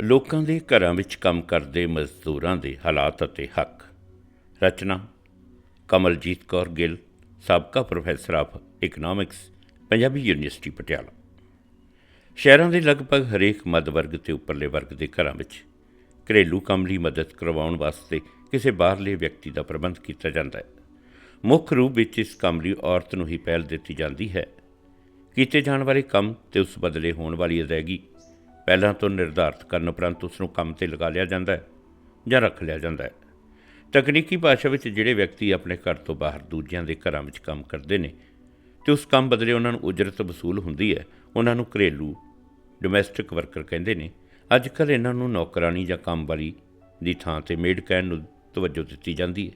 ਲੋਕਾਂ ਦੇ ਘਰਾਂ ਵਿੱਚ ਕੰਮ ਕਰਦੇ ਮਜ਼ਦੂਰਾਂ ਦੇ ਹਾਲਾਤ ਅਤੇ ਹੱਕ। ਰਚਨਾ, ਕਮਲਜੀਤ ਕੌਰ ਗਿੱਲ, ਸਾਬਕਾ professor of economics, Punjabi university Patiala. ਸ਼ਹਿਰਾਂ ਦੇ ਲਗਭਗ ਹਰੇਕ ਮੱਧ ਵਰਗ ਤੇ ਉੱਪਰਲੇ ਵਰਗ ਦੇ ਘਰਾਂ ਵਿੱਚ ਘਰੇਲੂ ਕੰਮ ਲਈ ਮਦਦ ਕਰਵਾਉਣ ਵਾਸਤੇ ਕਿਸੇ ਬਾਹਰਲੇ ਵਿਅਕਤੀ ਦਾ ਪ੍ਰਬੰਧ ਕੀਤਾ ਜਾਂਦਾ ਹੈ। ਮੁੱਖ ਰੂਪ ਵਿੱਚ ਇਸ ਕੰਮ ਲਈ ਔਰਤ ਨੂੰ ਹੀ ਪਹਿਲ ਦਿੱਤੀ ਜਾਂਦੀ ਹੈ। ਕੀਤੇ ਜਾਣ ਵਾਲੇ ਕੰਮ ਤੇ ਉਸ ਬਦਲੇ ਹੋਣ ਵਾਲੀ ਅਦਾਇਗੀ ਪਹਿਲਾਂ ਤੋਂ ਨਿਰਧਾਰਤ ਕਰਨ ਉਪਰੰਤ ਉਸ ਨੂੰ ਕੰਮ ਤੇ ਲਗਾ ਲਿਆ ਜਾਂਦਾ ਹੈ ਜਾਂ ਰੱਖ ਲਿਆ ਜਾਂਦਾ ਹੈ। ਤਕਨੀਕੀ ਭਾਸ਼ਾ ਵਿੱਚ ਜਿਹੜੇ ਵਿਅਕਤੀ ਆਪਣੇ ਘਰ ਤੋਂ ਬਾਹਰ ਦੂਜਿਆਂ ਦੇ ਘਰਾਂ ਵਿੱਚ ਕੰਮ ਕਰਦੇ ਨੇ ਤੇ ਉਸ ਕੰਮ ਬਦਲੇ ਉਹਨਾਂ ਨੂੰ ਉਜਰਤ ਵਸੂਲ ਹੁੰਦੀ ਹੈ, ਉਹਨਾਂ ਨੂੰ ਘਰੇਲੂ ਡੋਮੈਸਟਿਕ ਵਰਕਰ ਕਹਿੰਦੇ ਨੇ ਅੱਜ ਕੱਲ੍ਹ ਇਹਨਾਂ ਨੂੰ ਨੌਕਰਾਨੀ ਜਾਂ ਕੰਮ ਵਾਲੀ ਦੀ ਥਾਂ ਤੇ ਮੇਡ ਕਹਿਣ ਨੂੰ ਤਵੱਜੋ ਦਿੱਤੀ ਜਾਂਦੀ ਹੈ।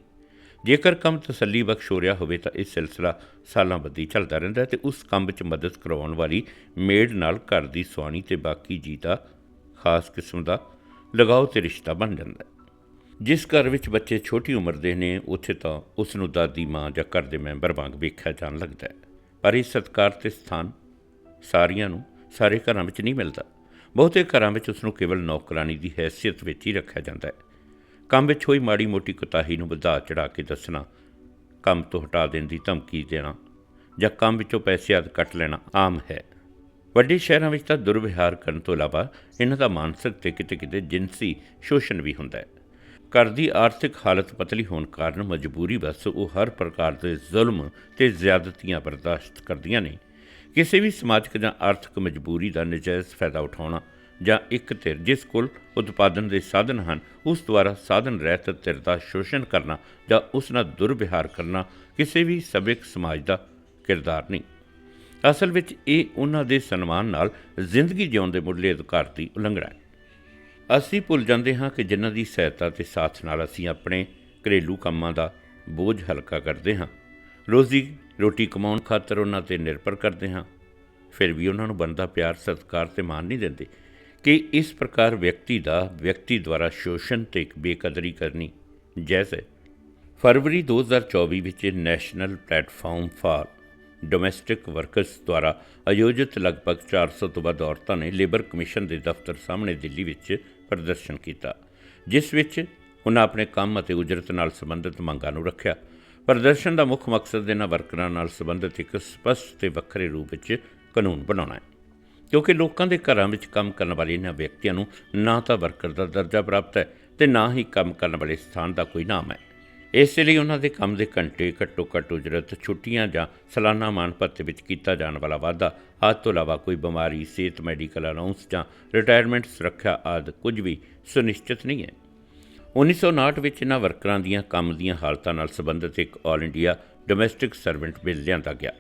ਜੇਕਰ ਕੰਮ ਤਸੱਲੀ ਬਖਸ਼ ਹੋ ਰਿਹਾ ਹੋਵੇ ਤਾਂ ਇਹ ਸਿਲਸਿਲਾ ਸਾਲਾਂ ਬੱਧੀ ਚੱਲਦਾ ਰਹਿੰਦਾ ਹੈ ਤੇ ਉਸ ਕੰਮ ਵਿੱਚ ਮਦਦ ਕਰਵਾਉਣ ਵਾਲੀ ਮੇਡ ਨਾਲ ਘਰ ਦੀ ਸੁਆਣੀ ਤੇ ਬਾਕੀ ਜੀ ਦਾ ਖਾਸ ਕਿਸਮ ਦਾ ਲਗਾਓ ਤੇ ਰਿਸ਼ਤਾ ਬਣ ਜਾਂਦਾ ਹੈ। ਜਿਸ ਘਰ ਵਿੱਚ ਬੱਚੇ ਛੋਟੀ ਉਮਰ ਦੇ ਨੇ, ਉੱਥੇ ਤਾਂ ਉਸ ਨੂੰ ਦਾਦੀ, ਮਾਂ ਜਾਂ ਘਰ ਦੇ ਮੈਂਬਰ ਵਾਂਗ ਵੇਖਿਆ ਜਾਣ ਲੱਗਦਾ ਹੈ। ਪਰ ਇਹ ਸਤਕਾਰ ਤੇ ਸਥਾਨ ਸਾਰੀਆਂ ਨੂੰ ਸਾਰੇ ਘਰਾਂ ਵਿੱਚ ਨਹੀਂ ਮਿਲਦਾ। ਬਹੁਤੇ ਘਰਾਂ ਵਿੱਚ ਉਸ ਨੂੰ ਕੇਵਲ ਨੌਕਰਾਨੀ ਦੀ ਹੈਸੀਅਤ ਵਿੱਚ ਹੀ ਰੱਖਿਆ ਜਾਂਦਾ ਹੈ। ਕੰਮ ਵਿੱਚ ਹੋਈ ਮਾੜੀ ਮੋਟੀ ਕੁਤਾਹੀ ਨੂੰ ਵਧਾ ਚੜਾ ਕੇ ਦੱਸਣਾ, ਕੰਮ ਤੋਂ ਹਟਾ ਦੇਣ ਦੀ ਧਮਕੀ ਦੇਣਾ ਜਾਂ ਕੰਮ ਵਿੱਚੋਂ ਪੈਸੇ ਆਦ ਕੱਟ ਲੈਣਾ ਆਮ ਹੈ। ਵੱਡੇ ਸ਼ਹਿਰਾਂ ਵਿੱਚ ਤਾਂ ਦੁਰਵਿਹਾਰ ਕਰਨ ਤੋਂ ਇਲਾਵਾ ਇਹਨਾਂ ਦਾ ਮਾਨਸਿਕ ਤੇ ਕਿਤੇ-ਕਿਤੇ ਜਿਨਸੀ ਸ਼ੋਸ਼ਣ ਵੀ ਹੁੰਦਾ ਹੈ। ਘਰ ਦੀ ਆਰਥਿਕ ਹਾਲਤ ਪਤਲੀ ਹੋਣ ਕਾਰਨ ਮਜਬੂਰੀ ਬਸ ਉਹ ਹਰ ਪ੍ਰਕਾਰ ਦੇ ਜ਼ੁਲਮ ਤੇ ਜ਼ਿਆਦਤੀਆਂ ਬਰਦਾਸ਼ਤ ਕਰਦੀਆਂ ਨੇ। ਕਿਸੇ ਵੀ ਸਮਾਜਿਕ ਜਾਂ ਆਰਥਿਕ ਮਜਬੂਰੀ ਦਾ ਨਜਾਇਜ਼ ਫਾਇਦਾ ਉਠਾਉਣਾ ਜਾਂ ਇੱਕ ਧਿਰ ਜਿਸ ਕੋਲ ਉਤਪਾਦਨ ਦੇ ਸਾਧਨ ਹਨ, ਉਸ ਦੁਆਰਾ ਸਾਧਨ ਰਹਿਤ ਧਿਰ ਦਾ ਸ਼ੋਸ਼ਣ ਕਰਨਾ ਜਾਂ ਉਸ ਨਾਲ ਦੁਰਵਿਹਾਰ ਕਰਨਾ ਕਿਸੇ ਵੀ ਸਭਿਕ ਸਮਾਜ ਦਾ ਕਿਰਦਾਰ ਨਹੀਂ। ਅਸਲ ਵਿੱਚ ਇਹ ਉਹਨਾਂ ਦੇ ਸਨਮਾਨ ਨਾਲ ਜ਼ਿੰਦਗੀ ਜਿਉਣ ਦੇ ਮੁੱਢਲੇ ਅਧਿਕਾਰ ਦੀ ਉਲੰਘਣਾ ਹੈ। ਅਸੀਂ ਭੁੱਲ ਜਾਂਦੇ ਹਾਂ ਕਿ ਜਿਨ੍ਹਾਂ ਦੀ ਸਹਾਇਤਾ ਤੇ ਸਾਥ ਨਾਲ ਅਸੀਂ ਆਪਣੇ ਘਰੇਲੂ ਕੰਮਾਂ ਦਾ ਬੋਝ ਹਲਕਾ ਕਰਦੇ ਹਾਂ। ਰੋਜ਼ੀ ਰੋਟੀ ਕਮਾਉਣ ਖਾਤਰ ਉਹਨਾਂ ਤੇ ਨਿਰਭਰ ਕਰਦੇ ਹਾਂ। ਫਿਰ ਵੀ ਉਹਨਾਂ ਨੂੰ ਬਣਦਾ ਪਿਆਰ, ਸਤਿਕਾਰ ਤੇ ਮਾਣ ਨਹੀਂ ਦਿੰਦੇ। ਕਿ ਇਸ ਪ੍ਰਕਾਰ ਵਿਅਕਤੀ ਦਾ ਵਿਅਕਤੀ ਦੁਆਰਾ ਸ਼ੋਸ਼ਣ ਤੇ ਬੇਕਦਰੀ ਕਰਨੀ। ਜਾਇਜ਼ ਹੈ ਫਰਵਰੀ 2024 ਵਿੱਚ national platform for domestic workers ਦੁਆਰਾ ਆਯੋਜਿਤ ਲਗਭਗ 400 ਤੋਂ ਵੱਧ ਔਰਤਾਂ ਨੇ ਲੇਬਰ ਕਮਿਸ਼ਨ ਦੇ ਦਫ਼ਤਰ ਸਾਹਮਣੇ ਦਿੱਲੀ ਵਿੱਚ ਪ੍ਰਦਰਸ਼ਨ ਕੀਤਾ, ਜਿਸ ਵਿੱਚ ਉਹਨਾਂ ਆਪਣੇ ਕੰਮ ਅਤੇ ਉਜਰਤ ਨਾਲ ਸੰਬੰਧਿਤ ਮੰਗਾਂ ਨੂੰ ਰੱਖਿਆ। ਪ੍ਰਦਰਸ਼ਨ ਦਾ ਮੁੱਖ ਮਕਸਦ ਇਹਨਾਂ ਵਰਕਰਾਂ ਨਾਲ ਸੰਬੰਧਿਤ ਇੱਕ ਸਪਸ਼ਟ ਤੇ ਵੱਖਰੇ ਰੂਪ ਵਿੱਚ ਕਾਨੂੰਨ ਬਣਾਉਣਾ ਹੈ। ਕਿਉਂਕਿ ਲੋਕਾਂ ਦੇ ਘਰਾਂ ਵਿੱਚ ਕੰਮ ਕਰਨ ਵਾਲੇ ਇਹਨਾਂ ਵਿਅਕਤੀਆਂ ਨੂੰ ਨਾ ਤਾਂ ਵਰਕਰ ਦਾ ਦਰਜਾ ਪ੍ਰਾਪਤ ਹੈ ਤੇ ਨਾ ਹੀ ਕੰਮ ਕਰਨ ਵਾਲੇ ਸਥਾਨ ਦਾ ਕੋਈ ਨਾਮ ਹੈ। ਇਸ ਲਈ ਉਹਨਾਂ ਦੇ ਕੰਮ ਦੇ ਘੰਟੇ ਘੱਟੋ ਘੱਟ ਉਜਰਤ, ਛੁੱਟੀਆਂ ਜਾਂ ਸਾਲਾਨਾ ਮਾਣ ਭੱਤੇ ਵਿੱਚ ਕੀਤਾ ਜਾਣ ਵਾਲਾ ਵਾਧਾ, ਆਦਿ ਤੋਂ ਇਲਾਵਾ ਕੋਈ ਬਿਮਾਰੀ, ਸਿਹਤ, ਮੈਡੀਕਲ ਅਲਾਉਂਸ ਜਾਂ ਰਿਟਾਇਰਮੈਂਟ ਸੁਰੱਖਿਆ ਆਦਿ ਕੁਝ ਵੀ ਸੁਨਿਸ਼ਚਿਤ ਨਹੀਂ ਹੈ। 1959 ਵਿੱਚ ਇਹਨਾਂ ਵਰਕਰਾਂ ਦੀਆਂ ਕੰਮ ਦੀਆਂ ਹਾਲਤਾਂ ਨਾਲ ਸੰਬੰਧਿਤ ਇੱਕ all India domestic servant bill ਲਿਆਂਦਾ ਗਿਆ।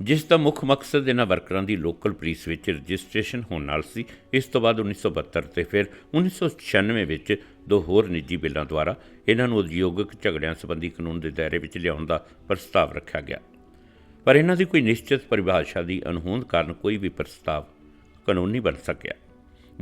ਜਿਸ ਦਾ ਮੁੱਖ ਮਕਸਦ ਇਹਨਾਂ ਵਰਕਰਾਂ ਦੀ ਲੋਕਲ ਪੁਲਿਸ ਵਿੱਚ ਰਜਿਸਟ੍ਰੇਸ਼ਨ ਹੋਣ ਨਾਲ ਸੀ, ਇਸ ਤੋਂ ਬਾਅਦ 1972 ਤੇ ਫਿਰ 1996 ਵਿੱਚ ਦੋ ਹੋਰ ਨਿੱਜੀ ਬਿੱਲਾਂ ਦੁਆਰਾ ਇਹਨਾਂ ਨੂੰ ਉਦਯੋਗਿਕ ਝਗੜਿਆਂ ਸੰਬੰਧੀ ਕਾਨੂੰਨ ਦੇ ਦਾਇਰੇ ਵਿੱਚ ਲਿਆਉਣ ਦਾ ਪ੍ਰਸਤਾਵ ਰੱਖਿਆ ਗਿਆ। ਪਰ ਇਹਨਾਂ ਦੀ ਕੋਈ ਨਿਸ਼ਚਿਤ ਪਰਿਭਾਸ਼ਾ ਦੀ ਅਣਹੋਂਦ ਕਾਰਨ ਕੋਈ ਵੀ ਪ੍ਰਸਤਾਵ ਕਾਨੂੰਨੀ ਬਣ ਸਕਿਆ।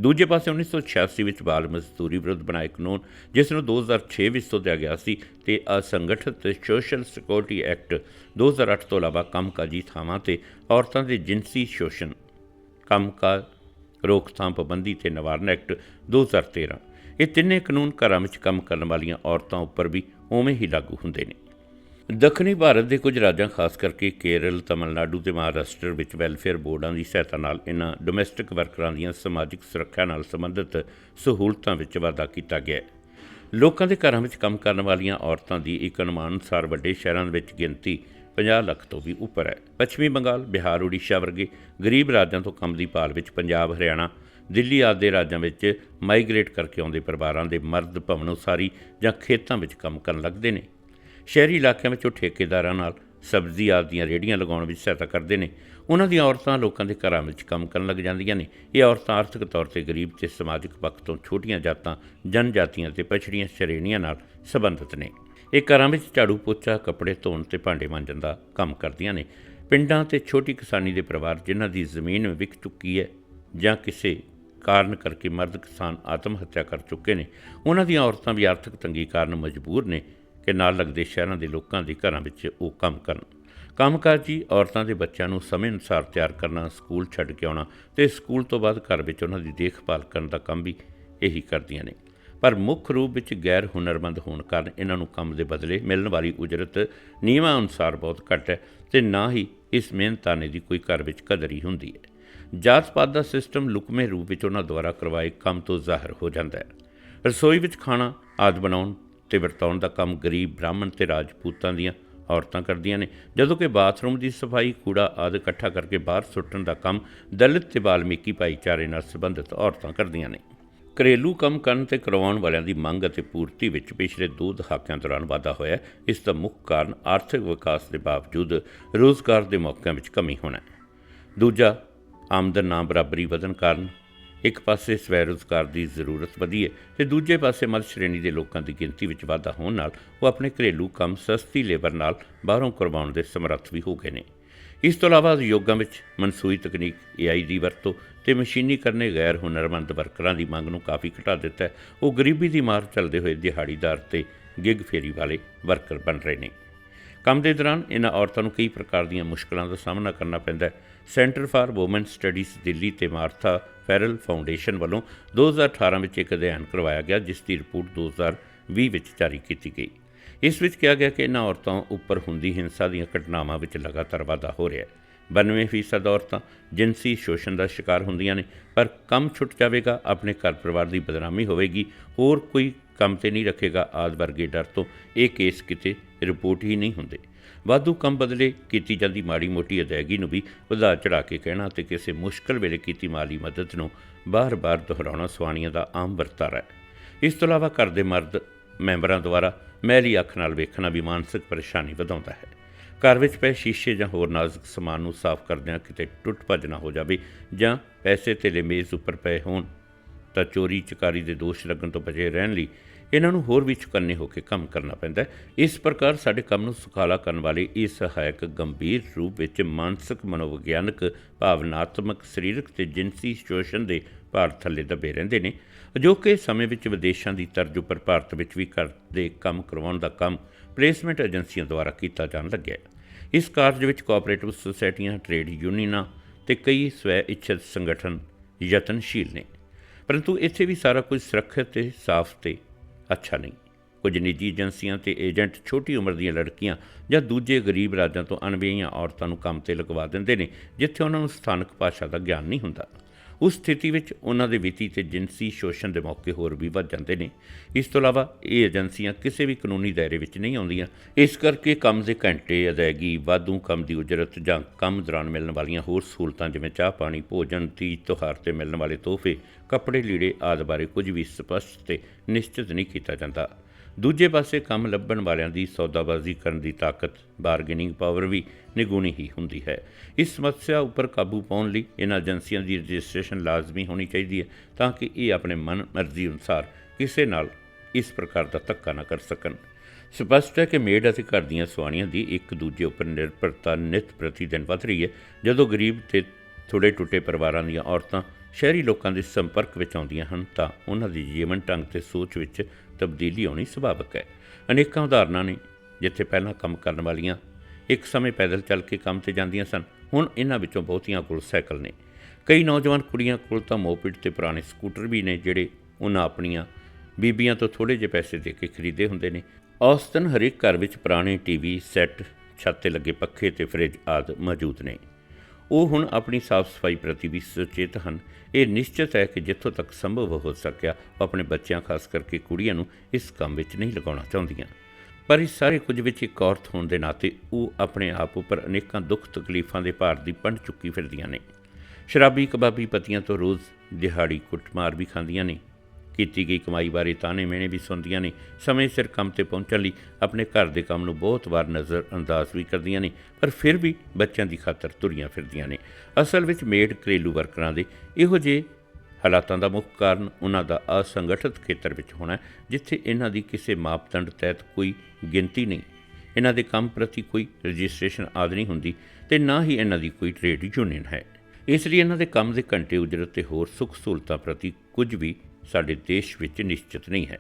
ਦੂਜੇ ਪਾਸੇ 1986 ਵਿੱਚ ਬਾਲ ਮਜ਼ਦੂਰੀ ਵਿਰੁੱਧ ਬਣਾਏ ਕਾਨੂੰਨ, ਜਿਸ ਨੂੰ 2006 ਵਿੱਚ ਸੋਧਿਆ ਗਿਆ ਸੀ ਤੇ ਅਸੰਗਠਿਤ ਸੋਸ਼ਲ ਸਿਕਿਉਰਿਟੀ ਐਕਟ 2008 ਤੋਂ ਇਲਾਵਾ ਕੰਮਕਾਜੀ ਥਾਵਾਂ ਤੇ ਔਰਤਾਂ ਦੇ ਜਿਨਸੀ ਸ਼ੋਸ਼ਣ ਕੰਮਕਾਜ ਰੋਕਥਾਮ ਪਾਬੰਦੀ ਤੇ ਨਿਵਾਰਨ ਐਕਟ 2013 ਇਹ ਤਿੰਨੇ ਕਾਨੂੰਨ ਘਰਾਂ ਵਿੱਚ ਕੰਮ ਕਰਨ ਵਾਲੀਆਂ ਔਰਤਾਂ ਉੱਪਰ ਵੀ ਉਵੇਂ ਹੀ ਲਾਗੂ ਹੁੰਦੇ ਨੇ। ਦੱਖਣੀ ਭਾਰਤ ਦੇ ਕੁਝ ਰਾਜਾਂ, ਖਾਸ ਕਰਕੇ ਕੇਰਲ, ਤਮਿਲਨਾਡੂ ਤੇ ਮਹਾਰਾਸ਼ਟਰ ਵਿੱਚ ਵੈਲਫੇਅਰ ਬੋਰਡਾਂ ਦੀ ਸਹਾਇਤਾ ਨਾਲ ਇਹਨਾਂ ਡੋਮੈਸਟਿਕ ਵਰਕਰਾਂ ਦੀਆਂ ਸਮਾਜਿਕ ਸੁਰੱਖਿਆ ਨਾਲ ਸੰਬੰਧਿਤ ਸਹੂਲਤਾਂ ਵਿੱਚ ਵਾਧਾ ਕੀਤਾ ਗਿਆ ਹੈ। ਲੋਕਾਂ ਦੇ ਘਰਾਂ ਵਿੱਚ ਕੰਮ ਕਰਨ ਵਾਲੀਆਂ ਔਰਤਾਂ ਦੀ ਇੱਕ ਅਨੁਮਾਨ ਅਨੁਸਾਰ ਵੱਡੇ ਸ਼ਹਿਰਾਂ ਵਿੱਚ ਗਿਣਤੀ 50 ਲੱਖ ਤੋਂ ਵੀ ਉੱਪਰ ਹੈ। ਪੱਛਮੀ ਬੰਗਾਲ, ਬਿਹਾਰ, ਉੜੀਸਾ ਵਰਗੇ ਗਰੀਬ ਰਾਜਾਂ ਤੋਂ ਕੰਮ ਦੀ ਭਾਲ ਵਿੱਚ ਪੰਜਾਬ, ਹਰਿਆਣਾ, ਦਿੱਲੀ ਆਦਿ ਦੇ ਰਾਜਾਂ ਵਿੱਚ ਮਾਈਗ੍ਰੇਟ ਕਰਕੇ ਆਉਂਦੇ ਪਰਿਵਾਰਾਂ ਦੇ ਮਰਦ ਭਵਨ ਉਸਾਰੀ ਜਾਂ ਖੇਤਾਂ ਵਿੱਚ ਕੰਮ ਕਰਨ ਲੱਗਦੇ ਨੇ। ਸ਼ਹਿਰੀ ਇਲਾਕਿਆਂ ਵਿੱਚ ਉਹ ਠੇਕੇਦਾਰਾਂ ਨਾਲ ਸਬਜ਼ੀ ਆਦਿ ਦੀਆਂ ਰੇਹੜੀਆਂ ਲਗਾਉਣ ਵਿੱਚ ਸਹਾਇਤਾ ਕਰਦੇ ਨੇ। ਉਹਨਾਂ ਦੀਆਂ ਔਰਤਾਂ ਲੋਕਾਂ ਦੇ ਘਰਾਂ ਵਿੱਚ ਕੰਮ ਕਰਨ ਲੱਗ ਜਾਂਦੀਆਂ ਨੇ। ਇਹ ਔਰਤਾਂ ਆਰਥਿਕ ਤੌਰ ਤੇ ਗਰੀਬ ਤੇ ਸਮਾਜਿਕ ਪੱਖ ਤੋਂ ਛੋਟੀਆਂ ਜਾਤਾਂ, ਜਨਜਾਤੀਆਂ ਤੇ ਪਛੜੀਆਂ ਸ਼੍ਰੇਣੀਆਂ ਨਾਲ ਸੰਬੰਧਿਤ ਨੇ। ਇਹ ਘਰਾਂ ਵਿੱਚ ਝਾੜੂ ਪੋਚਾ, ਕੱਪੜੇ ਧੋਣ ਤੇ ਭਾਂਡੇ ਮਾਂਜਣ ਦਾ ਕੰਮ ਕਰਦੀਆਂ ਨੇ। ਪਿੰਡਾਂ ਤੇ ਛੋਟੀ ਕਿਸਾਨੀ ਦੇ ਪਰਿਵਾਰ ਜਿਨ੍ਹਾਂ ਦੀ ਜ਼ਮੀਨ ਵਿਕ ਚੁੱਕੀ ਹੈ ਜਾਂ ਕਿਸੇ ਕਾਰਨ ਕਰਕੇ ਮਰਦ ਕਿਸਾਨ ਆਤਮ ਹੱਤਿਆ ਕਰ ਚੁੱਕੇ ਨੇ, ਉਹਨਾਂ ਦੀਆਂ ਔਰਤਾਂ ਵੀ ਆਰਥਿਕ ਤੰਗੀ ਕਾਰਨ ਮਜਬੂਰ ਨੇ। ਕਿ ਨਾਲ ਲੱਗਦੇ ਸ਼ਹਿਰਾਂ ਦੇ ਲੋਕਾਂ ਦੇ ਘਰਾਂ ਵਿੱਚ ਉਹ ਕੰਮ ਕਰਨ। ਕੰਮਕਾਜੀ ਔਰਤਾਂ ਦੇ ਬੱਚਿਆਂ ਨੂੰ ਸਮੇਂ ਅਨੁਸਾਰ ਤਿਆਰ ਕਰਨਾ, ਸਕੂਲ ਛੱਡ ਕੇ ਆਉਣਾ ਤੇ ਸਕੂਲ ਤੋਂ ਬਾਅਦ ਘਰ ਵਿੱਚ ਉਹਨਾਂ ਦੀ ਦੇਖਭਾਲ ਕਰਨ ਦਾ ਕੰਮ ਵੀ ਇਹੀ ਕਰਦੀਆਂ ਨੇ। ਪਰ ਮੁੱਖ ਰੂਪ ਵਿੱਚ ਗੈਰ ਹੁਨਰਮੰਦ ਹੋਣ ਕਾਰਨ ਇਹਨਾਂ ਨੂੰ ਕੰਮ ਦੇ ਬਦਲੇ ਮਿਲਣ ਵਾਲੀ ਉਜਰਤ ਨਿਯਮਾਂ ਅਨੁਸਾਰ ਬਹੁਤ ਘੱਟ ਹੈ ਤੇ ਨਾ ਹੀ ਇਸ ਮਿਹਨਤਾਨੇ ਦੀ ਕੋਈ ਘਰ ਵਿੱਚ ਕਦਰ ਹੀ ਹੁੰਦੀ ਹੈ। ਜਾਤ ਪਾਤ ਦਾ ਸਿਸਟਮ ਲੁਕਵੇਂ ਰੂਪ ਵਿੱਚ ਉਹਨਾਂ ਦੁਆਰਾ ਕਰਵਾਏ ਕੰਮ ਤੋਂ ਜ਼ਾਹਰ ਹੋ ਜਾਂਦਾ ਹੈ। ਰਸੋਈ ਵਿੱਚ ਖਾਣਾ, ਆਦ ਬਣਾਉਣ ਤੇ ਵਰਤਾਉਣ ਦਾ ਕੰਮ ਗਰੀਬ ਬ੍ਰਾਹਮਣ ਤੇ ਰਾਜਪੂਤਾਂ ਦੀਆਂ ਔਰਤਾਂ ਕਰਦੀਆਂ ਨੇ। ਜਦੋਂ ਕਿ ਬਾਥਰੂਮ ਦੀ ਸਫ਼ਾਈ, ਕੂੜਾ ਆਦਿ ਇਕੱਠਾ ਕਰਕੇ ਬਾਹਰ ਸੁੱਟਣ ਦਾ ਕੰਮ ਦਲਿਤ ਤੇ ਬਾਲਮੀਕੀ ਭਾਈਚਾਰੇ ਨਾਲ ਸੰਬੰਧਿਤ ਔਰਤਾਂ ਕਰਦੀਆਂ ਨੇ। ਘਰੇਲੂ ਕੰਮ ਕਰਨ ਤੇ ਕਰਵਾਉਣ ਵਾਲਿਆਂ ਦੀ ਮੰਗ ਅਤੇ ਪੂਰਤੀ ਵਿੱਚ ਪਿਛਲੇ ਦੋ ਦਹਾਕਿਆਂ ਦੌਰਾਨ ਵਾਧਾ ਹੋਇਆ ਇਸ ਦਾ ਮੁੱਖ ਕਾਰਨ ਆਰਥਿਕ ਵਿਕਾਸ ਦੇ ਬਾਵਜੂਦ ਰੋਜ਼ਗਾਰ ਦੇ ਮੌਕਿਆਂ ਵਿੱਚ ਕਮੀ ਹੋਣਾ ਹੈ। ਦੂਜਾ, ਆਮਦਨ ਨਾ ਬਰਾਬਰੀ ਵਧਣ ਕਾਰਨ ਇੱਕ ਪਾਸੇ ਸਵੈ ਰੁਜ਼ਗਾਰ ਦੀ ਜ਼ਰੂਰਤ ਵਧੀ ਹੈ ਤੇ ਦੂਜੇ ਪਾਸੇ ਮੱਧ ਸ਼੍ਰੇਣੀ ਦੇ ਲੋਕਾਂ ਦੀ ਗਿਣਤੀ ਵਿੱਚ ਵਾਧਾ ਹੋਣ ਨਾਲ ਉਹ ਆਪਣੇ ਘਰੇਲੂ ਕੰਮ ਸਸਤੀ ਲੇਬਰ ਨਾਲ ਬਾਹਰੋਂ ਕਰਵਾਉਣ ਦੇ ਸਮਰੱਥ ਵੀ ਹੋ ਗਏ ਨੇ। ਇਸ ਤੋਂ ਇਲਾਵਾ ਉਦਯੋਗਾਂ ਵਿੱਚ ਮਨਸੂਈ ਤਕਨੀਕ AI ਦੀ ਵਰਤੋਂ ਤੇ ਮਸ਼ੀਨੀਕਰਨ ਨੇ ਗੈਰ ਹੁਨਰਮੰਦ ਵਰਕਰਾਂ ਦੀ ਮੰਗ ਨੂੰ ਕਾਫੀ ਘਟਾ ਦਿੱਤਾ ਹੈ। ਉਹ ਗਰੀਬੀ ਦੀ ਮਾਰ ਚੱਲਦੇ ਹੋਏ ਦਿਹਾੜੀਦਾਰ ਤੇ ਗਿਗ ਫੇਰੀ ਵਾਲੇ ਵਰਕਰ ਬਣ ਰਹੇ ਨੇ। ਕੰਮ ਦੇ ਦੌਰਾਨ ਇਹਨਾਂ ਔਰਤਾਂ ਨੂੰ ਕਈ ਪ੍ਰਕਾਰ ਦੀਆਂ ਮੁਸ਼ਕਲਾਂ ਦਾ ਸਾਹਮਣਾ ਕਰਨਾ ਪੈਂਦਾ ਹੈ। Centre for women studies Delhi ਤੇ ਮਾਰਥਾ ਫੈਰਲ ਫਾਊਂਡੇਸ਼ਨ ਵੱਲੋਂ 2018 ਵਿੱਚ ਇੱਕ ਅਧਿਐਨ ਕਰਵਾਇਆ ਗਿਆ, ਜਿਸ ਦੀ ਰਿਪੋਰਟ 2020 ਵਿੱਚ ਜਾਰੀ ਕੀਤੀ ਗਈ। ਇਸ ਵਿੱਚ ਕਿਹਾ ਗਿਆ ਕਿ ਇਹਨਾਂ ਔਰਤਾਂ ਉੱਪਰ ਹੁੰਦੀ ਹਿੰਸਾ ਦੀਆਂ ਘਟਨਾਵਾਂ ਵਿੱਚ ਲਗਾਤਾਰ ਵਾਧਾ ਹੋ ਰਿਹਾ ਹੈ। 92% ਔਰਤਾਂ ਜਿਨਸੀ ਸ਼ੋਸ਼ਣ ਦਾ ਸ਼ਿਕਾਰ ਹੁੰਦੀਆਂ ਨੇ, ਪਰ ਕੰਮ ਛੁੱਟ ਜਾਵੇਗਾ, ਆਪਣੇ ਘਰ ਪਰਿਵਾਰ ਦੀ ਬਦਨਾਮੀ ਹੋਵੇਗੀ, ਹੋਰ ਕੋਈ ਕੰਮ ਤੇ ਨਹੀਂ ਰੱਖੇਗਾ, ਆਦਿ ਵਰਗੇ ਡਰ ਤੋਂ ਇਹ ਕੇਸ ਕਿਤੇ ਰਿਪੋਰਟ ਹੀ ਨਹੀਂ ਹੁੰਦੇ। ਵਾਧੂ ਕੰਮ ਬਦਲੇ ਕੀਤੀ ਜਾਂਦੀ ਮਾੜੀ ਮੋਟੀ ਅਦਾਇਗੀ ਨੂੰ ਵੀ ਵਧਾ ਚੜਾ ਕੇ ਕਹਿਣਾ ਤੇ ਕਿਸੇ ਮੁਸ਼ਕਲ ਵੇਲੇ ਕੀਤੀ ਮਾਲੀ ਮਦਦ ਨੂੰ ਬਾਰ-ਬਾਰ ਦੁਹਰਾਉਣਾ ਸਵਾਣੀਆਂ ਦਾ ਆਮ ਵਰਤਾਰਾ ਹੈ। ਇਸ ਤੋਂ ਇਲਾਵਾ ਘਰ ਦੇ ਮਰਦ ਮੈਂਬਰਾਂ ਦੁਆਰਾ ਮੈਲੀ ਅੱਖ ਨਾਲ ਵੇਖਣਾ ਵੀ ਮਾਨਸਿਕ ਪਰੇਸ਼ਾਨੀ ਵਧਾਉਂਦਾ ਹੈ। ਘਰ ਵਿੱਚ ਪਏ ਸ਼ੀਸ਼ੇ ਜਾਂ ਹੋਰ ਨਾਜ਼ੁਕ ਸਮਾਨ ਨੂੰ ਸਾਫ਼ ਕਰਦਿਆਂ ਕਿਤੇ ਟੁੱਟ ਭੱਜ ਨਾ ਹੋ ਜਾਵੇ ਜਾਂ ਪੈਸੇ ਤੇਲੇ ਮੇਜ਼ ਉੱਪਰ ਪਏ ਹੋਣ ਤਾਂ ਚੋਰੀ ਚਕਾਰੀ ਦੇ ਦੋਸ਼ ਲੱਗਣ ਤੋਂ ਬਚੇ ਰਹਿਣ ਲਈ ਇਹਨਾਂ ਨੂੰ ਹੋਰ ਵੀ ਚੁਕੰਨੇ ਹੋ ਕੇ ਕੰਮ ਕਰਨਾ ਪੈਂਦਾ ਹੈ। ਇਸ ਪ੍ਰਕਾਰ ਸਾਡੇ ਕੰਮ ਨੂੰ ਸੁਖਾਲਾ ਕਰਨ ਵਾਲੇ ਇਹ ਸਹਾਇਕ ਗੰਭੀਰ ਰੂਪ ਵਿੱਚ ਮਾਨਸਿਕ, ਮਨੋਵਿਗਿਆਨਕ, ਭਾਵਨਾਤਮਕ, ਸਰੀਰਕ ਤੇ ਜਿਨਸੀ ਸ਼ੋਸ਼ਣ ਦੇ ਭਾਰ ਥੱਲੇ ਦਬੇ ਰਹਿੰਦੇ ਨੇ। ਅਜੋਕੇ ਸਮੇਂ ਵਿੱਚ ਵਿਦੇਸ਼ਾਂ ਦੀ ਤਰਜ਼ ਉੱਪਰ ਭਾਰਤ ਵਿੱਚ ਵੀ ਕਰਦੇ ਕੰਮ ਕਰਵਾਉਣ ਦਾ ਕੰਮ ਪਲੇਸਮੈਂਟ ਏਜੰਸੀਆਂ ਦੁਆਰਾ ਕੀਤਾ ਜਾਣ ਲੱਗਿਆ ਇਸ ਕਾਰਜ ਵਿੱਚ ਕੋਆਪਰੇਟਿਵ ਸੁਸਾਇਟੀਆਂ, ਟ੍ਰੇਡ ਯੂਨੀਅਨਾਂ ਤੇ ਕਈ ਸਵੈ ਇੱਛਤ ਸੰਗਠਨ ਯਤਨਸ਼ੀਲ ਨੇ। ਪਰੰਤੂ ਇੱਥੇ ਵੀ ਸਾਰਾ ਕੁਝ ਸੁਰੱਖਿਅਤ ਤੇ ਸਾਫ਼ ਤੇ ਅੱਛਾ ਨਹੀਂ। ਕੁਝ ਨਿੱਜੀ ਏਜੰਸੀਆਂ ਤੇ ਏਜੰਟ ਛੋਟੀ ਉਮਰ ਦੀਆਂ ਲੜਕੀਆਂ ਜਾਂ ਦੂਜੇ ਗਰੀਬ ਰਾਜਾਂ ਤੋਂ ਅਣਵਿਆਹੀਆਂ ਔਰਤਾਂ ਨੂੰ ਕੰਮ ਤੇ ਲਗਵਾ ਦਿੰਦੇ ਨੇ, ਜਿੱਥੇ ਉਹਨਾਂ ਨੂੰ ਸਥਾਨਕ ਭਾਸ਼ਾ ਦਾ ਗਿਆਨ ਨਹੀਂ ਹੁੰਦਾ। ਉਸ ਸਥਿਤੀ ਵਿੱਚ ਉਹਨਾਂ ਦੇ ਵਿੱਤੀ ਤੇ ਜਿਨਸੀ ਸ਼ੋਸ਼ਣ ਦੇ ਮੌਕੇ ਹੋਰ ਵੀ ਵੱਧ ਜਾਂਦੇ ਨੇ। ਇਸ ਤੋਂ ਇਲਾਵਾ ਇਹ ਏਜੰਸੀਆਂ ਕਿਸੇ ਵੀ ਕਾਨੂੰਨੀ ਦਾਇਰੇ ਵਿੱਚ ਨਹੀਂ ਆਉਂਦੀਆਂ। ਇਸ ਕਰਕੇ ਕੰਮ ਦੇ ਘੰਟੇ, ਅਦਾਇਗੀ, ਵਾਧੂ ਕੰਮ ਦੀ ਉਜਰਤ ਜਾਂ ਕੰਮ ਦੌਰਾਨ ਮਿਲਣ ਵਾਲੀਆਂ ਹੋਰ ਸਹੂਲਤਾਂ ਜਿਵੇਂ ਚਾਹ, ਪਾਣੀ, ਭੋਜਨ, ਤੀਜ ਤਿਉਹਾਰ ਤੇ ਮਿਲਣ ਵਾਲੇ ਤੋਹਫੇ, ਕੱਪੜੇ, ਲੀੜੇ ਆਦਿ ਬਾਰੇ ਕੁਝ ਵੀ ਸਪਸ਼ਟ ਤੇ ਨਿਸ਼ਚਿਤ ਨਹੀਂ ਕੀਤਾ ਜਾਂਦਾ। ਦੂਜੇ ਪਾਸੇ ਕੰਮ ਲੱਭਣ ਵਾਲਿਆਂ ਦੀ ਸੌਦਾਬਾਜ਼ੀ ਕਰਨ ਦੀ ਤਾਕਤ, ਬਾਰਗੇਨਿੰਗ ਪਾਵਰ ਵੀ ਨਿਗੂਣੀ ਹੀ ਹੁੰਦੀ ਹੈ। ਇਸ ਸਮੱਸਿਆ ਉੱਪਰ ਕਾਬੂ ਪਾਉਣ ਲਈ ਇਹਨਾਂ ਏਜੰਸੀਆਂ ਦੀ ਰਜਿਸਟ੍ਰੇਸ਼ਨ ਲਾਜ਼ਮੀ ਹੋਣੀ ਚਾਹੀਦੀ ਹੈ ਤਾਂ ਕਿ ਇਹ ਆਪਣੇ ਮਨ ਮਰਜ਼ੀ ਅਨੁਸਾਰ ਕਿਸੇ ਨਾਲ ਇਸ ਪ੍ਰਕਾਰ ਦਾ ਧੱਕਾ ਨਾ ਕਰ ਸਕਣ। ਸਪਸ਼ਟ ਹੈ ਕਿ ਮੇਡ ਅਤੇ ਘਰ ਦੀਆਂ ਸੁਆਣੀਆਂ ਦੀ ਇੱਕ ਦੂਜੇ ਉੱਪਰ ਨਿਰਭਰਤਾ ਨਿਤ ਪ੍ਰਤੀ ਦਿਨ ਵਧ ਰਹੀ ਹੈ। ਜਦੋਂ ਗਰੀਬ ਤੇ ਥੋੜੇ ਟੁੱਟੇ ਪਰਿਵਾਰਾਂ ਦੀਆਂ ਔਰਤਾਂ ਸ਼ਹਿਰੀ ਲੋਕਾਂ ਦੇ ਸੰਪਰਕ ਵਿੱਚ ਆਉਂਦੀਆਂ ਹਨ ਤਾਂ ਉਹਨਾਂ ਦੀ ਜੀਵਨ ਢੰਗ ਤੇ ਸੋਚ ਵਿੱਚ ਤਬਦੀਲੀ ਆਉਣੀ ਸੁਭਾਵਕ ਹੈ। ਅਨੇਕਾਂ ਉਦਾਹਰਨਾਂ ਨੇ ਜਿੱਥੇ ਪਹਿਲਾਂ ਕੰਮ ਕਰਨ ਵਾਲੀਆਂ ਇੱਕ ਸਮੇਂ ਪੈਦਲ ਚੱਲ ਕੇ ਕੰਮ ਤੇ ਜਾਂਦੀਆਂ ਸਨ, ਹੁਣ ਇਹਨਾਂ ਵਿੱਚੋਂ ਬਹੁਤੀਆਂ ਕੋਲ ਸਾਈਕਲ ਨੇ। ਕਈ ਨੌਜਵਾਨ ਕੁੜੀਆਂ ਕੋਲ ਤਾਂ ਮੋਪਿਡ ਤੇ ਪੁਰਾਣੇ ਸਕੂਟਰ ਵੀ ਨੇ ਜਿਹੜੇ ਉਹਨਾਂ ਆਪਣੀਆਂ ਬੀਬੀਆਂ ਤੋਂ ਥੋੜੇ ਜਿਹੇ ਪੈਸੇ ਦੇ ਕੇ ਖਰੀਦੇ ਹੁੰਦੇ ਨੇ। ਔਸਤਨ ਹਰੇਕ ਘਰ ਵਿੱਚ ਪੁਰਾਣੇ ਟੀਵੀ, ਸੈੱਟ, ਛੱਤ ਤੇ ਲੱਗੇ ਪੱਖੇ ਤੇ ਫ੍ਰਿਜ ਆਦਿ ਮੌਜੂਦ ਨੇ। ਉਹ ਹੁਣ ਆਪਣੀ ਸਾਫ਼ ਸਫ਼ਾਈ ਪ੍ਰਤੀ ਵੀ ਸੁਚੇਤ ਹਨ। ਇਹ ਨਿਸ਼ਚਿਤ ਹੈ ਕਿ ਜਿੱਥੋਂ ਤੱਕ ਸੰਭਵ ਹੋ ਸਕਿਆ, ਉਹ ਆਪਣੇ ਬੱਚਿਆਂ, ਖਾਸ ਕਰਕੇ ਕੁੜੀਆਂ ਨੂੰ ਇਸ ਕੰਮ ਵਿੱਚ ਨਹੀਂ ਲਗਾਉਣਾ ਚਾਹੁੰਦੀਆਂ। ਪਰ ਇਸ ਸਾਰੇ ਕੁਝ ਵਿੱਚ ਇੱਕ ਔਰਤ ਹੋਣ ਦੇ ਨਾਤੇ ਉਹ ਆਪਣੇ ਆਪ ਉੱਪਰ ਅਨੇਕਾਂ ਦੁੱਖ ਤਕਲੀਫਾਂ ਦੇ ਭਾਰ ਦੀ ਪੰਡ ਚੁੱਕੀ ਫਿਰਦੀਆਂ ਨੇ। ਸ਼ਰਾਬੀ ਕਬਾਬੀ ਪਤੀਆਂ ਤੋਂ ਰੋਜ਼ ਦਿਹਾੜੀ ਕੁੱਟਮਾਰ ਵੀ ਖਾਂਦੀਆਂ ਨੇ। ਕੀਤੀ ਗਈ ਕਮਾਈ ਬਾਰੇ ਤਾਨੇ ਮਿਹਣੇ ਵੀ ਸੁਣਦੀਆਂ ਨੇ। ਸਮੇਂ ਸਿਰ ਕੰਮ ਤੇ ਪਹੁੰਚਣ ਲਈ ਆਪਣੇ ਘਰ ਦੇ ਕੰਮ ਨੂੰ ਬਹੁਤ ਵਾਰ ਨਜ਼ਰ ਅੰਦਾਜ਼ ਵੀ ਕਰਦੀਆਂ ਨੇ, ਪਰ ਫਿਰ ਵੀ ਬੱਚਿਆਂ ਦੀ ਖਾਤਰ ਤੁਰੀਆਂ ਫਿਰਦੀਆਂ ਨੇ। ਅਸਲ ਵਿੱਚ ਮੇਡ ਘਰੇਲੂ ਵਰਕਰਾਂ ਦੇ ਇਹੋ ਜਿਹੇ ਹਾਲਾਤਾਂ ਦਾ ਮੁੱਖ ਕਾਰਨ ਉਹਨਾਂ ਦਾ ਅਸੰਗਠਿਤ ਖੇਤਰ ਵਿੱਚ ਹੋਣਾ ਜਿੱਥੇ ਇਹਨਾਂ ਦੀ ਕਿਸੇ ਮਾਪਦੰਡ ਤਹਿਤ ਕੋਈ ਗਿਣਤੀ ਨਹੀਂ। ਇਹਨਾਂ ਦੇ ਕੰਮ ਪ੍ਰਤੀ ਕੋਈ ਰਜਿਸਟ੍ਰੇਸ਼ਨ ਆਦਿ ਨਹੀਂ ਹੁੰਦੀ ਤੇ ਨਾ ਹੀ ਇਹਨਾਂ ਦੀ ਕੋਈ ਟ੍ਰੇਡ ਯੂਨੀਅਨ ਹੈ। ਇਸ ਲਈ ਇਹਨਾਂ ਦੇ ਕੰਮ ਦੇ ਘੰਟੇ ਉਜਰਤ ਤੇ ਹੋਰ ਸੁੱਖ ਸਹੂਲਤਾਂ ਪ੍ਰਤੀ ਕੁਝ ਵੀ ਸਾਡੇ ਦੇਸ਼ ਵਿੱਚ ਨਿਸ਼ਚਿਤ ਨਹੀਂ ਹੈ।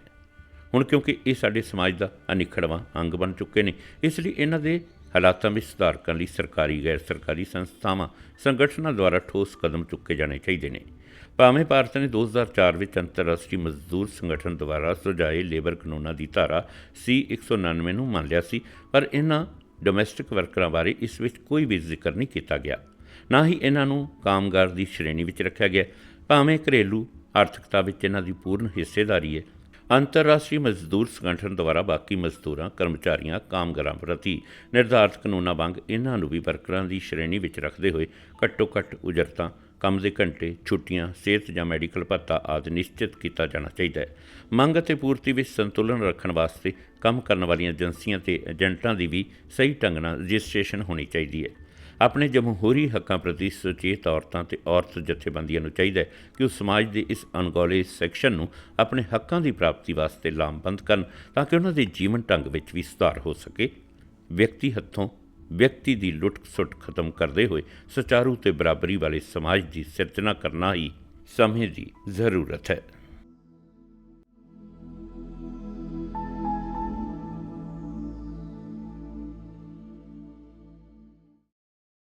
ਹੁਣ ਕਿਉਂਕਿ ਇਹ ਸਾਡੇ ਸਮਾਜ ਦਾ ਅਨਿਖੜਵਾਂ ਅੰਗ ਬਣ ਚੁੱਕੇ ਨੇ, ਇਸ ਲਈ ਇਹਨਾਂ ਦੇ ਹਾਲਾਤਾਂ ਵਿੱਚ ਸੁਧਾਰ ਕਰਨ ਲਈ ਸਰਕਾਰੀ ਗੈਰ ਸਰਕਾਰੀ ਸੰਸਥਾਵਾਂ, ਸੰਗਠਨਾਂ ਦੁਆਰਾ ਠੋਸ ਕਦਮ ਚੁੱਕੇ ਜਾਣੇ ਚਾਹੀਦੇ ਨੇ। ਭਾਵੇਂ ਭਾਰਤ ਨੇ 2004 ਵਿੱਚ ਅੰਤਰਰਾਸ਼ਟਰੀ ਮਜ਼ਦੂਰ ਸੰਗਠਨ ਦੁਆਰਾ ਸੁਝਾਏ ਲੇਬਰ ਕਾਨੂੰਨਾਂ ਦੀ ਧਾਰਾ ਸੀ 199 ਨੂੰ ਮੰਨ ਲਿਆ ਸੀ, ਪਰ ਇਹਨਾਂ ਡੋਮੈਸਟਿਕ ਵਰਕਰਾਂ ਬਾਰੇ ਇਸ ਵਿੱਚ ਕੋਈ ਵੀ ਜ਼ਿਕਰ ਨਹੀਂ ਕੀਤਾ ਗਿਆ। ਨਾ ਹੀ ਇਹਨਾਂ ਨੂੰ ਕਾਮਗਾਰ ਦੀ ਸ਼੍ਰੇਣੀ ਵਿੱਚ ਰੱਖਿਆ ਗਿਆ। ਭਾਵੇਂ ਘਰੇਲੂ ਆਰਥਿਕਤਾ ਵਿੱਚ ਇਹਨਾਂ ਦੀ ਪੂਰਨ ਹਿੱਸੇਦਾਰੀ ਹੈ। ਅੰਤਰਰਾਸ਼ਟਰੀ ਮਜ਼ਦੂਰ ਸੰਗਠਨ ਦੁਆਰਾ ਬਾਕੀ ਮਜ਼ਦੂਰਾਂ, ਕਰਮਚਾਰੀਆਂ, ਕਾਮਗਾਰਾਂ ਪ੍ਰਤੀ ਨਿਰਧਾਰਤ ਕਾਨੂੰਨਾਂ ਵਾਂਗ ਇਹਨਾਂ ਨੂੰ ਵੀ ਵਰਕਰਾਂ ਦੀ ਸ਼੍ਰੇਣੀ ਵਿੱਚ ਰੱਖਦੇ ਹੋਏ ਘੱਟੋ ਘੱਟ ਉਜਰਤਾਂ, ਕੰਮ ਦੇ ਘੰਟੇ, ਛੁੱਟੀਆਂ, ਸਿਹਤ ਜਾਂ ਮੈਡੀਕਲ ਭੱਤਾ ਆਦਿ ਨਿਸ਼ਚਿਤ ਕੀਤਾ ਜਾਣਾ ਚਾਹੀਦਾ ਹੈ। ਮੰਗ ਅਤੇ ਪੂਰਤੀ ਵਿੱਚ ਸੰਤੁਲਨ ਰੱਖਣ ਵਾਸਤੇ ਕੰਮ ਕਰਨ ਵਾਲੀਆਂ ਏਜੰਸੀਆਂ ਤੇ ਏਜੰਟਾਂ ਦੀ ਵੀ ਸਹੀ ਢੰਗ ਨਾਲ ਰਜਿਸਟ੍ਰੇਸ਼ਨ ਹੋਣੀ ਚਾਹੀਦੀ ਹੈ। ਆਪਣੇ ਜਮਹੂਰੀ ਹੱਕਾਂ ਪ੍ਰਤੀ ਸੁਚੇਤ ਔਰਤਾਂ ਤੇ ਔਰਤ ਜਥੇਬੰਦੀਆਂ ਨੂੰ ਚਾਹੀਦਾ ਹੈ ਕਿ ਉਹ ਸਮਾਜ ਦੇ ਇਸ ਅਣਗੌਲੇ ਸੈਕਸ਼ਨ ਨੂੰ ਆਪਣੇ ਹੱਕਾਂ ਦੀ ਪ੍ਰਾਪਤੀ ਵਾਸਤੇ ਲਾਮਬੰਦ ਕਰਨ ਤਾਂ ਕਿ ਉਹਨਾਂ ਦੇ ਜੀਵਨ ਢੰਗ ਵਿੱਚ ਵੀ ਸੁਧਾਰ ਹੋ ਸਕੇ। ਵਿਅਕਤੀ ਹੱਥੋਂ ਵਿਅਕਤੀ ਦੀ ਲੁੱਟ-ਸੁੱਟ ਖਤਮ ਕਰਦੇ ਹੋਏ ਸੁਚਾਰੂ ਤੇ ਬਰਾਬਰੀ ਵਾਲੇ ਸਮਾਜ ਦੀ ਸਿਰਜਣਾ ਕਰਨਾ ਹੀ ਸਮੇਂ ਦੀ ਜ਼ਰੂਰਤ ਹੈ।